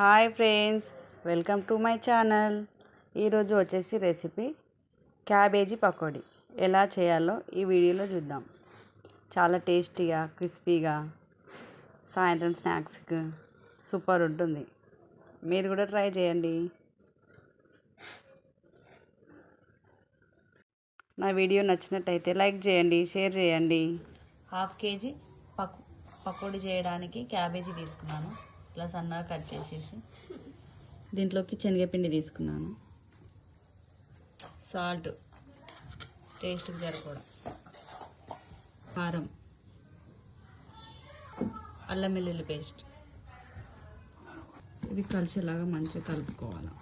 Hi friends welcome to my channel. ఈరోజు వచ్చేసి recipe cabbage pakodi. ఎలా చేయాలో ఈ వీడియోలో చూద్దాం. చాలా టేస్టీగా క్రిస్పీగా సాయంత్రం స్నాక్స్కి సూపర్ ఉంటుంది. మీరు కూడా ట్రై చేయండి. నా వీడియో నచ్చినట్టయితే లైక్ చేయండి షేర్ చేయండి. హాఫ్ కేజీ పకో పకోడీ చేయడానికి క్యాబేజీ తీసుకున్నాను. ఇట్లా సన్నగా కట్ చేసేసి దీంట్లోకి శనగపిండి తీసుకున్నాను. సాల్ట్ టేస్ట్కి సరిపడా కారం అల్లం వెల్లుల్లి పేస్ట్. ఇది కలిసేలాగా మంచిగా కలుపుకోవాలి.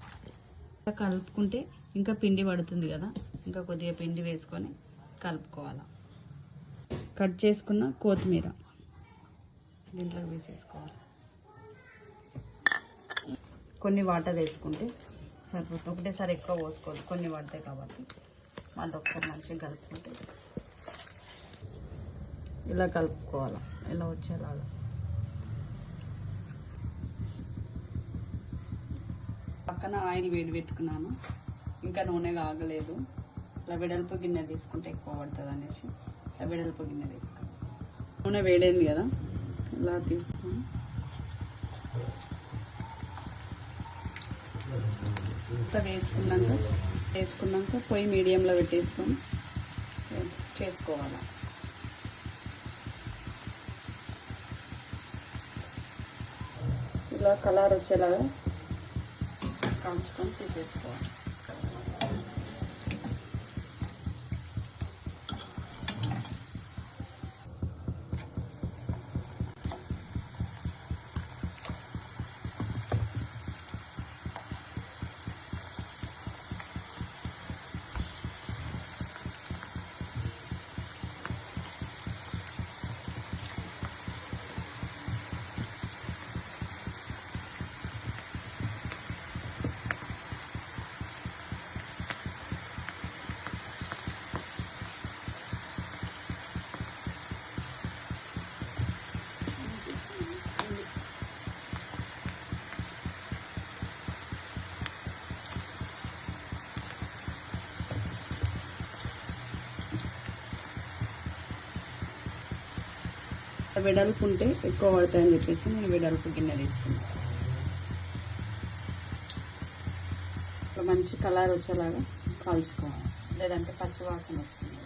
ఇలా కలుపుకుంటే ఇంకా పిండి పడుతుంది కదా ఇంకా కొద్దిగా పిండి వేసుకొని కలుపుకోవాలి. కట్ చేసుకున్న కొత్తిమీర దీంట్లోకి వేసేసుకోవాలి. కొన్ని వాటర్ వేసుకుంటే సరిపోతుంది. ఒకటేసారి ఎక్కువ పోసుకోదు కొన్ని పడతాయి కాబట్టి మళ్ళీ ఒకసారి మంచిగా కలుపుకుంటే ఇలా కలుపుకోవాలి. ఇలా వచ్చేలాగా. పక్కన ఆయిల్ వేడి పెట్టుకున్నాను. ఇంకా నూనె కాగలేదు. ఇలా వెడల్పు గిన్నె తీసుకుంటే ఎక్కువ పడుతుంది అనేసి. ఇలా వెడల్పు గిన్నె తీసుకున్నాను. నూనె వేడైంది కదా? ఇలా తీసుకుని ఇట్లా వేసుకున్నాక వేసుకున్నాక పొయ్యి మీడియంలో పెట్టేసుకొని చేసుకోవాలి. ఇలా కలర్ వచ్చేలాగా కాంచుకొని తీసేసుకోవాలి. వెడల్పు ఉంటే ఎక్కువ పడతాయని చెప్పేసి నేను వెడల్పు గిన్నె తీసుకున్నాను మంచి కలర్ వచ్చేలాగా కాల్చుకోవాలి. లేదంటే పచ్చివాసన వస్తుంది.